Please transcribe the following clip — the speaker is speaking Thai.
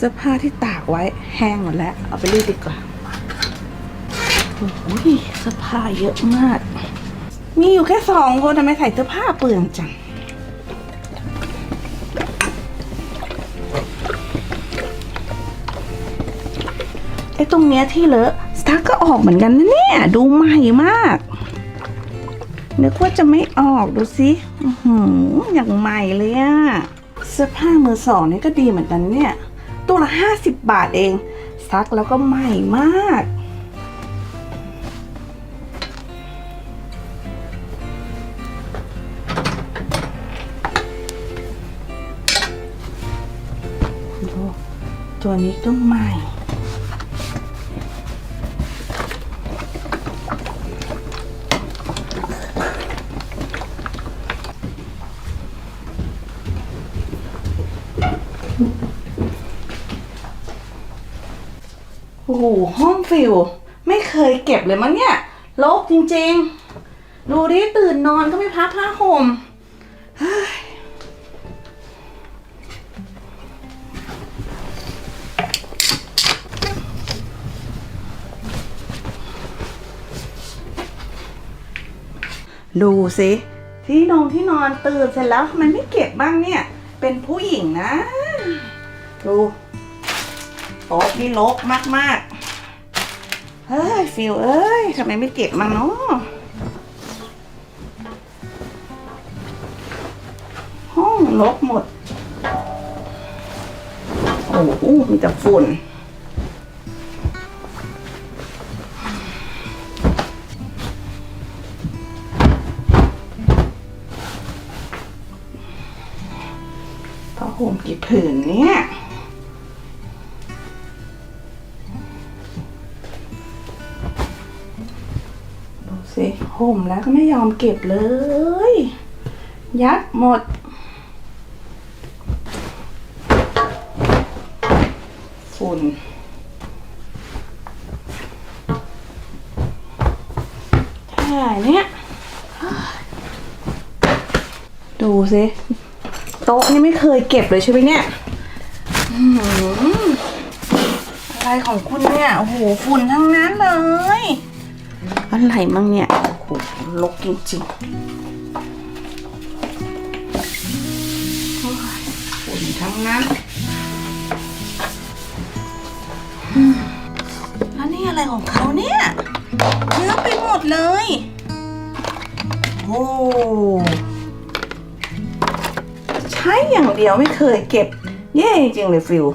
เสื้อผ้าที่ตากไว้แห้งหมดแล้ว เอาไปรีดดีกว่าโอ้โหเสื้อผ้าเยอะมาก มีอยู่แค่สองคนทำไมใส่เสื้อผ้าเปลืองจังไอ้ตรงเนี้ยที่เลอะสตาร์ก็ออกเหมือนกันนะเนี่ย ดูใหม่มากนึกว่าจะไม่ออกดูสิอือหืออย่างใหม่เลยอะเสื้อผ้ามือสองนี่ก็ดีเหมือนกันเนี่ย ตัวละห้าสิบบาทเอง ซักแล้วก็ใหม่มากดูตัวนี้ก็ใหม่ โอ้โหห้องฟิวไม่เคยเก็บเลยมั้งเนี่ยรกจริงๆ ดูดิตื่นนอนก็ไม่พับผ้าห่มดูสิที่นอนที่นอนตื่นเสร็จแล้วทำไมไม่เก็บบ้างเนี่ย เป็นผู้หญิงนะ ดู โต๊ะนี่รกมากๆ เฮ้ยฟิวเอ้ยทำไมไม่เก็บมาเนาะห้องรกหมด โอ้โหมีแต่ฝุ่นผ้าห่มกี่ผืนเนี่ย สิห่มแล้วก็ไม่ยอมเก็บเลย ยัดหมด ฝุ่นแค่เนี้ยดูสิโต๊ะนี่ไม่เคยเก็บเลยใช่ไหมเนี่ยอื้อหืออะไรของคุณเนี่ย โอ้โห ฝุ่นทั้งนั้นเลย อะไรมั่งเนี่ยโอ้โหลกจริงๆโอ้ยฝุ่นทั้งนั้นแล้วนี่อะไรของเขาเนี่ยเยอะไปหมดเลย โอ้ใช้อย่างเดียวไม่เคยเก็บ แย่จริงๆเลยฟิว